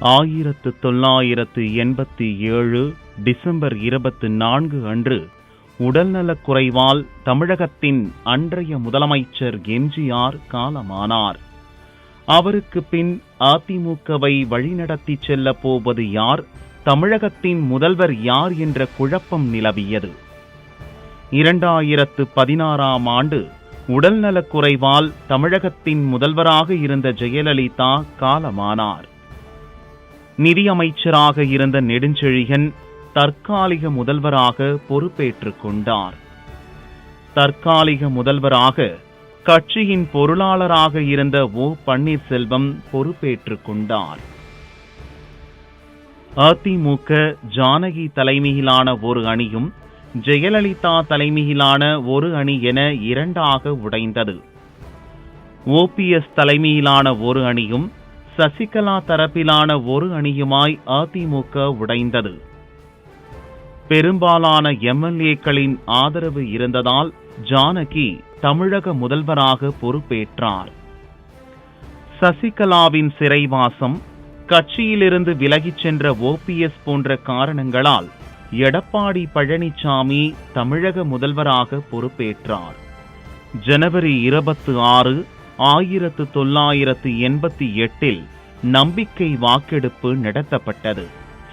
ஆயிரத்து தொள்ளாயிரத்து எண்பத்தி ஏழு டிசம்பர் இருபத்து நான்கு அன்று உடல்நலக் குறைவால் தமிழகத்தின் அன்றைய முதலமைச்சர் எம்ஜிஆர் காலமானார். அவருக்கு பின் அதிமுகவை வழிநடத்திச் செல்ல போவது யார் தமிழகத்தின் முதல்வர் யார் என்ற குழப்பம் நிலவியது. இரண்டாயிரத்து பதினாறாம் ஆண்டு உடல்நலக் குறைவால் தமிழகத்தின் முதல்வராக இருந்த ஜெயலலிதா காலமானார். நிதியமைச்சராக இருந்த நெடுஞ்செழியன் தற்காலிக முதல்வராக பொறுப்பேற்றுக் கொண்டார். தற்காலிக முதல்வராக கட்சியின் பொருளாளராக இருந்த ஓ. பன்னீர்செல்வம் பொறுப்பேற்றுக் கொண்டார். அதிமுக ஜானகி தலைமையிலான ஒரு அணியும் ஜெயலலிதா தலைமையிலான ஒரு அணி என இரண்டாக உடைந்தது. ஓபிஎஸ் தலைமையிலான ஒரு அணியும் சசிகலா தரப்பிலான ஒரு அணியுமாய் அதிமுக உடைந்தது. பெரும்பாலான எம்எல்ஏக்களின் ஆதரவு இருந்ததால் ஜானகி தமிழக முதல்வராக பொறுப்பேற்றார். சசிகலாவின் சிறைவாசம் கட்சியிலிருந்து விலகிச் சென்ற ஓபிஎஸ் போன்ற காரணங்களால் எடப்பாடி பழனிசாமி தமிழக முதல்வராக பொறுப்பேற்றார். ஜனவரி இருபத்து ஆறு ஆயிரத்து தொள்ளாயிரத்து எண்பத்தி எட்டில் நம்பிக்கை வாக்கெடுப்பு நடத்தப்பட்டது.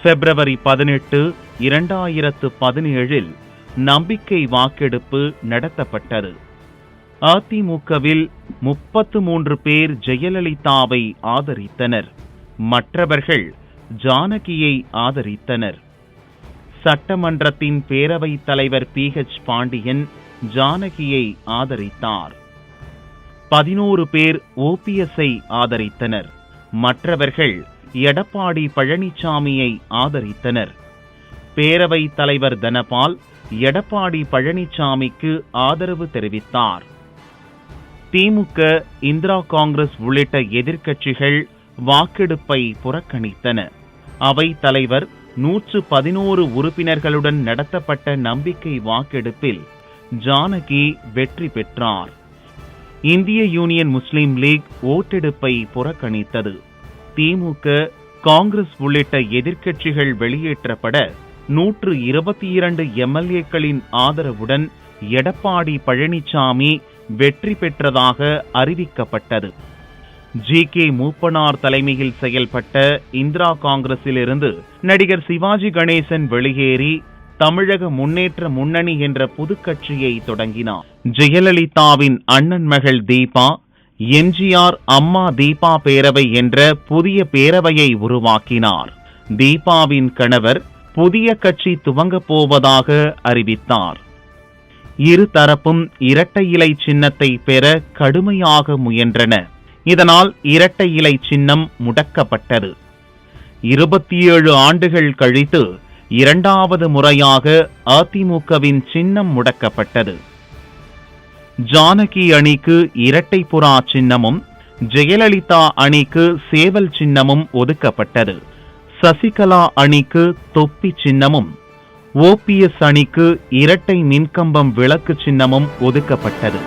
பிப்ரவரி பதினெட்டு இரண்டாயிரத்து பதினேழில் நம்பிக்கை வாக்கெடுப்பு நடத்தப்பட்டது. அதிமுகவில் முப்பத்து மூன்று பேர் ஜெயலலிதாவை ஆதரித்தனர். மற்றவர்கள் ஜானகியை ஆதரித்தனர். சட்டமன்றத்தின் பேரவைத் தலைவர் பி ஹெச் பாண்டியன் ஜானகியை ஆதரித்தார். பதினோரு பேர் ஓபிஎஸ்ஐ ஆதரித்தனர். மற்றவர்கள் எடப்பாடி பழனிசாமியை ஆதரித்தனர். பேரவைத் தலைவர் தனபால் எடப்பாடி பழனிசாமிக்கு ஆதரவு தெரிவித்தார். திமுக இந்திரா காங்கிரஸ் உள்ளிட்ட எதிர்க்கட்சிகள் வாக்கெடுப்பை புறக்கணித்தன. அவை தலைவர் நூற்று பதினோரு உறுப்பினர்களுடன் நடத்தப்பட்ட நம்பிக்கை வாக்கெடுப்பில் ஜானகி வெற்றி பெற்றார். இந்திய யூனியன் முஸ்லீம் லீக் ஓட்டெடுப்பை புறக்கணித்தது. திமுக காங்கிரஸ் உள்ளிட்ட எதிர்க்கட்சிகள் வெளியேற்றப்பட நூற்று இருபத்தி இரண்டு எம்எல்ஏக்களின் ஆதரவுடன் எடப்பாடி பழனிசாமி வெற்றி பெற்றதாக அறிவிக்கப்பட்டது. ஜி. கே. மூப்பனார் தலைமையில் செயல்பட்ட இந்திரா காங்கிரஸிலிருந்து நடிகர் சிவாஜி கணேசன் வெளியேறி தமிழக முன்னேற்ற முன்னணி என்ற புதுக்கட்சியை தொடங்கினார். ஜெயலலிதாவின் அண்ணன் மகள் தீபா எம்ஜிஆர் அம்மா தீபா பேரவை என்ற புதிய பேரவையை உருவாக்கினார். தீபாவின் கணவர் புதிய கட்சி துவங்கப் போவதாக அறிவித்தார். இரு தரப்பும் இரட்டை இலை சின்னத்தை பெற கடுமையாக முயன்றன. இதனால் இரட்டை இலை சின்னம் முடக்கப்பட்டது. இருபத்தி ஏழு ஆண்டுகள் கழித்து இரண்டாவது முறையாக அதிமுகவின் சின்னம் முடக்கப்பட்டது. ஜானகி அணிக்கு இரட்டை புறா சின்னமும் ஜெயலலிதா அணிக்கு சேவல் சின்னமும் ஒதுக்கப்பட்டது. சசிகலா அணிக்கு தொப்பி சின்னமும் ஓபிஎஸ் அணிக்கு இரட்டை மின்கம்பம் விளக்கு சின்னமும் ஒதுக்கப்பட்டது.